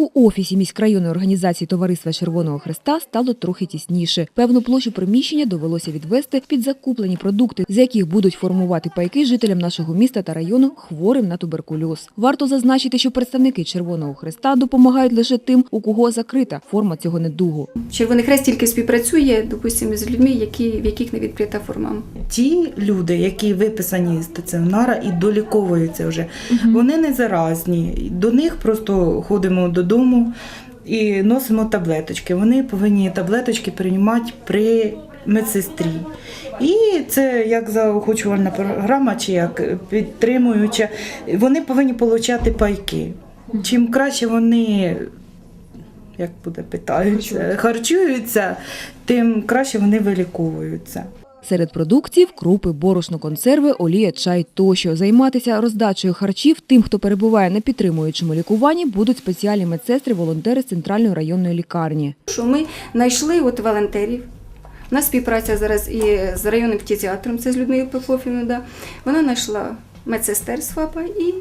У офісі міськрайонної організації Товариства Червоного Христа стало трохи тісніше. Певну площу приміщення довелося відвести під закуплені продукти, з яких будуть формувати пайки жителям нашого міста та району хворим на туберкульоз. Варто зазначити, що представники Червоного Христа допомагають лише тим, у кого закрита форма цього недугу. Червоний Хрест тільки співпрацює, допустимо, з людьми, які, в яких не відкрита форма. Ті люди, які виписані з стаціонара і доліковуються вже, вони не заразні. До них просто ходимо додому і носимо таблеточки. Вони повинні таблеточки приймати при медсестрі. І це як заохочувальна програма, чи як підтримуюча. Вони повинні отримати пайки. Чим краще вони. Як буде питаються, харчуються, тим краще вони виліковуються. Серед продуктів крупи, борошно, консерви, олія, чай тощо. Займатися роздачею харчів тим, хто перебуває на підтримуючому лікуванні, будуть спеціальні медсестри, волонтери з центральної районної лікарні. Що ми знайшли от волонтерів. У нас співпраця зараз і з районним птізіатром, це з Людмилою Поповівною, да. Вона знайшла медсестер з ФАПа і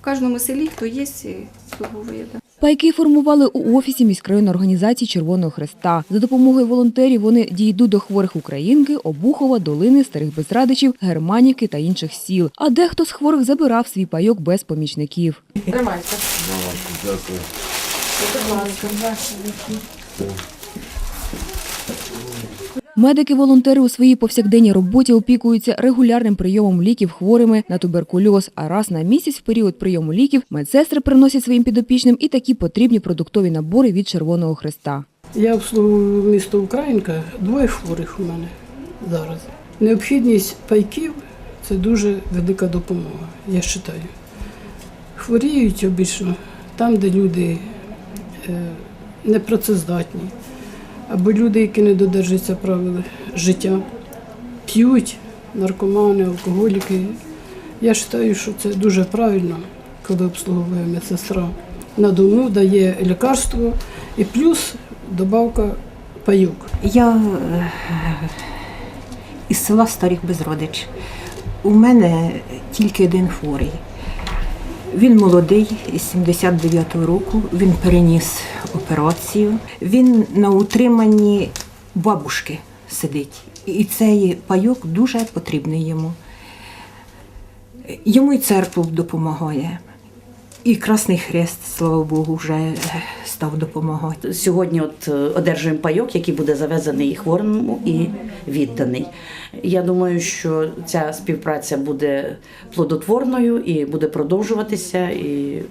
в кожному селі, хто є, слуговує. Да. Пайки формували у офісі міськрайонної організації Червоного Хреста. За допомогою волонтерів вони дійдуть до хворих Українки, Обухова, Долини, Старих Безрадичів, Германіки та інших сіл. А дехто з хворих забирав свій пайок без помічників. Тримайте. Дякую. Медики-волонтери у своїй повсякденній роботі опікуються регулярним прийомом ліків хворими на туберкульоз. А раз на місяць в період прийому ліків медсестри приносять своїм підопічним і такі потрібні продуктові набори від Червоного Хреста. Я обслуговую місто Українка, двоє хворих у мене зараз. Необхідність пайків це дуже велика допомога, я вважаю. Хворіють обично там, де люди е, непрацездатні, або люди, які не додержуються правил життя, п'ють, наркомани, алкоголіки. Я вважаю, що це дуже правильно, коли обслуговує медсестра. На дому дає лікарство і плюс добавка пайок. Я е, із села Старих Безродич. У мене тільки один хворий. Він молодий, із 79-го року, він переніс операцію. Він на утриманні бабушки сидить. І цей пайок дуже потрібний йому. Йому і церква допомагає. І Красний Хрест, слава Богу, вже став допомагати. Сьогодні от е, одержуємо пайок, який буде завезений хворому і відданий. Я думаю, що ця співпраця буде плодотворною і буде продовжуватися, і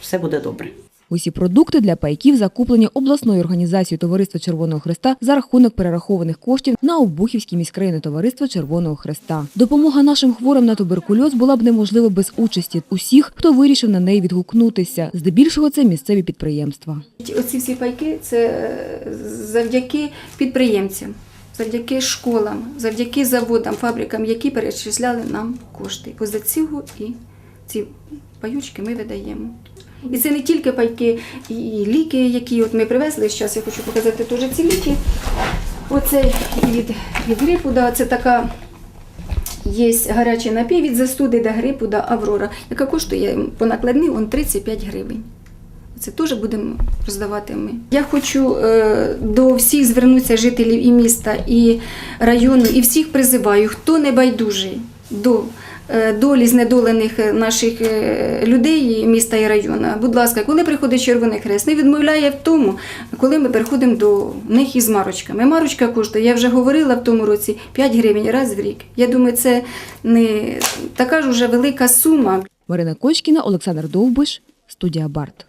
все буде добре. Усі продукти для пайків закуплені обласною організацією Товариства Червоного Хреста за рахунок перерахованих коштів на Обухівське міськрайонне товариство Червоного Хреста. Допомога нашим хворим на туберкульоз була б неможлива без участі усіх, хто вирішив на неї відгукнутися. Здебільшого це місцеві підприємства. Оці всі пайки це е, завдяки підприємцям, завдяки школам, завдяки заводам, фабрикам, які перечисляли нам кошти. Поза цього і ці паючки ми видаємо. І це не тільки пайки, і ліки, які от ми привезли. Зараз я хочу показати теж ці ліки. Оцей від, від грипу, да, це така є гарячий напій від застуди до грипу, да, Аврора, яка коштує по накладні он 35 гривень. Це теж будемо роздавати ми. Я хочу е, до всіх звернутися жителів і міста, і району, і всіх призиваю, хто не байдужий до долі знедолених наших е, людей міста і району. Будь ласка, коли приходить Червоний Хрест, не відмовляє в тому, коли ми приходимо до них із марочками. Марочка коштує, я вже говорила в тому році, 5 гривень раз в рік. Я думаю, це не така ж уже велика сума. Марина Кочкіна, Олександр Довбиш, студія Барт.